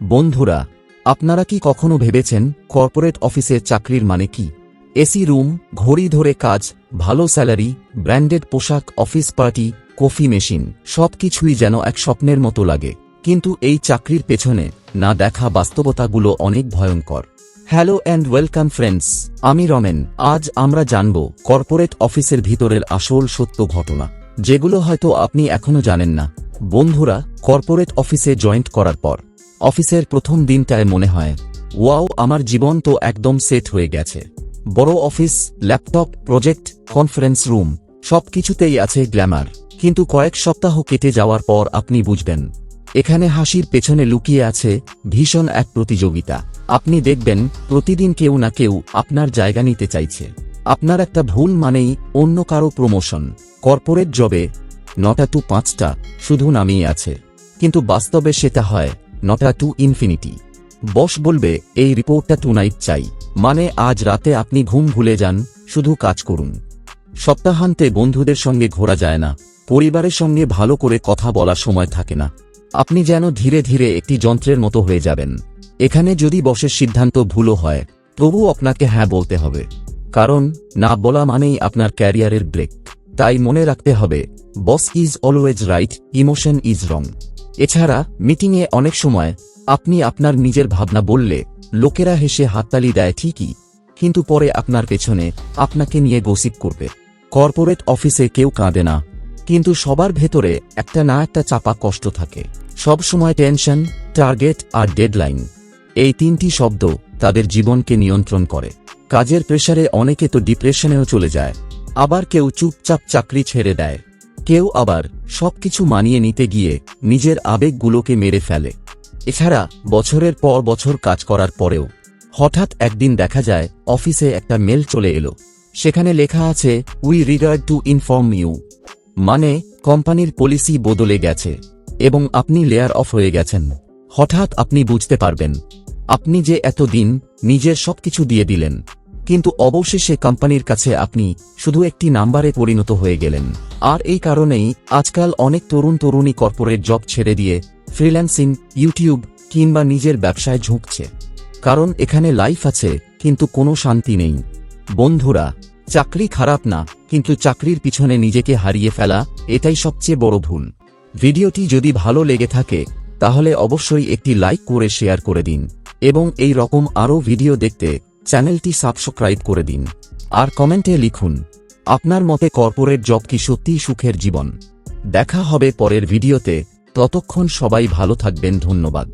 বন্ধুরা, আপনারা কি কখনো ভেবেছেন কর্পোরেট অফিসে চাকরির মানে কি? এসি রুম, ঘড়ি ধরে কাজ, ভালো স্যালারি, ব্র্যান্ডেড পোশাক, অফিস পার্টি, কফি মেশিন, সবকিছুই যেন এক স্বপ্নের মতো লাগে। কিন্তু এই চাকরির পেছনে না দেখা বাস্তবতাগুলো অনেক ভয়ঙ্কর। হ্যালো অ্যান্ড ওয়েলকাম ফ্রেন্ডস, আমি রমেন। আজ আমরা জানব কর্পোরেট অফিসের ভিতরের আসল সত্য ঘটনা, যেগুলো হয়তো আপনি এখনও জানেন না। বন্ধুরা, কর্পোরেট অফিসে জয়েন্ট করার পর অফিসের প্রথম দিনটায় মনে হয়, ওয়াও, আমার জীবন তো একদম সেট হয়ে গেছে। বড় office, laptop, project, conference room, সবকিছুতেই আছে গ্ল্যামার। কিন্তু কয়েক সপ্তাহ কেটে যাওয়ার পর আপনি বুঝবেন, এখানে হাসির পেছনে লুকিয়ে আছে ভীষণ এক প্রতিযোগিতা। আপনি দেখবেন, প্রতিদিন কেউ না কেউ আপনার জায়গা নিতে চাইছে। আপনার একটা ভুল মানেই অন্য কারও প্রমোশন। কর্পোরেট জবে নটা টু পাঁচটা শুধু নামিয়ে আছে। কিন্তু বাস্তবে সেটা হয় নটা টু ইনফিনিটি। বস বলবে, এই রিপোর্টটা টু নাইট চাই। মানে আজ রাতে আপনি ঘুম ভুলে যান, শুধু কাজ করুন। সপ্তাহান্তে বন্ধুদের সঙ্গে ঘোরা যায় না, পরিবারের সঙ্গে ভালো করে কথা বলার সময় থাকে না। আপনি যেন ধীরে ধীরে একটি যন্ত্রের মতো হয়ে যাবেন। এখানে যদি বসের সিদ্ধান্ত ভুলও হয় তবু আপনাকে হ্যাঁ বলতে হবে। কারণ, না বলা মানেই আপনার ক্যারিয়ারের ব্রেক। তাই মনে রাখতে হবে boss is always right emotion is wrong এছাড়া মিটিংয়ে অনেক সময়, আপনি আপনার নিজের ভাবনা বললে, লোকেরা হেসে হাততালি দেয় ঠিকই, কিন্তু পরে আপনার পেছনে আপনাকে নিয়ে গসিপ করবে। কর্পোরেট অফিসে কেউ কাঁদে না, কিন্তু সবার ভেতরে একটা না একটা চাপা কষ্ট থাকে। সব সময় টেনশন টার্গেট আর ডেডলাইন এই তিনটি শব্দ তাদের জীবনকে নিয়ন্ত্রণ করে। কাজের প্রেসারে অনেকে তো ডিপ্রেশনেও চলে যায়। আবার কেউ চুপচাপ চাকরি ছেড়ে দেয়। কেউ আবার সবকিছু মানিয়ে নিতে গিয়ে নিজের আবেগগুলোকে মেরে ফেলে। এছাড়া বছরের পর বছর কাজ করার পরেও হঠাৎ একদিন দেখা যায় অফিসে একটা মেল চলে এলো। সেখানে লেখা আছে we regard to inform you মানে কোম্পানির পলিসি বদলে গেছে এবং আপনি লেয়ার অফ হয়ে গেছেন। হঠাৎ আপনি বুঝতে পারবেন। আপনি যে এতদিন নিজের সবকিছু দিয়ে দিলেন। কিন্তু অবশেষে কোম্পানির কাছে আপনি শুধু একটি নাম্বারে পরিণত হয়ে গেলেন। আর এই কারণেই আজকাল অনেক তরুণ তরুণী কর্পোরেট জব ছেড়ে দিয়ে ফ্রিল্যান্সিং, ইউটিউব কিংবা নিজের ব্যবসায় ঝুঁকছে। কারণ এখানে লাইফ আছে, কিন্তু কোনো শান্তি নেই। বন্ধুরা, চাকরি খারাপ না, কিন্তু চাকরির পিছনে নিজেকে হারিয়ে ফেলা, এটাই সবচেয়ে বড় ভুল। ভিডিওটি যদি ভালো লেগে থাকে, তাহলে অবশ্যই একটি লাইক করে শেয়ার করে দিন। এবং এই রকম আরও ভিডিও দেখতে চ্যানেলটি সাবস্ক্রাইব করে দিন। আর কমেন্টে লিখুন, আপনার মতে কর্পোরেট জব কি সত্যিই সুখের জীবন? দেখা হবে পরের ভিডিওতে, ততক্ষণ সবাই ভালো থাকবেন, ধন্যবাদ।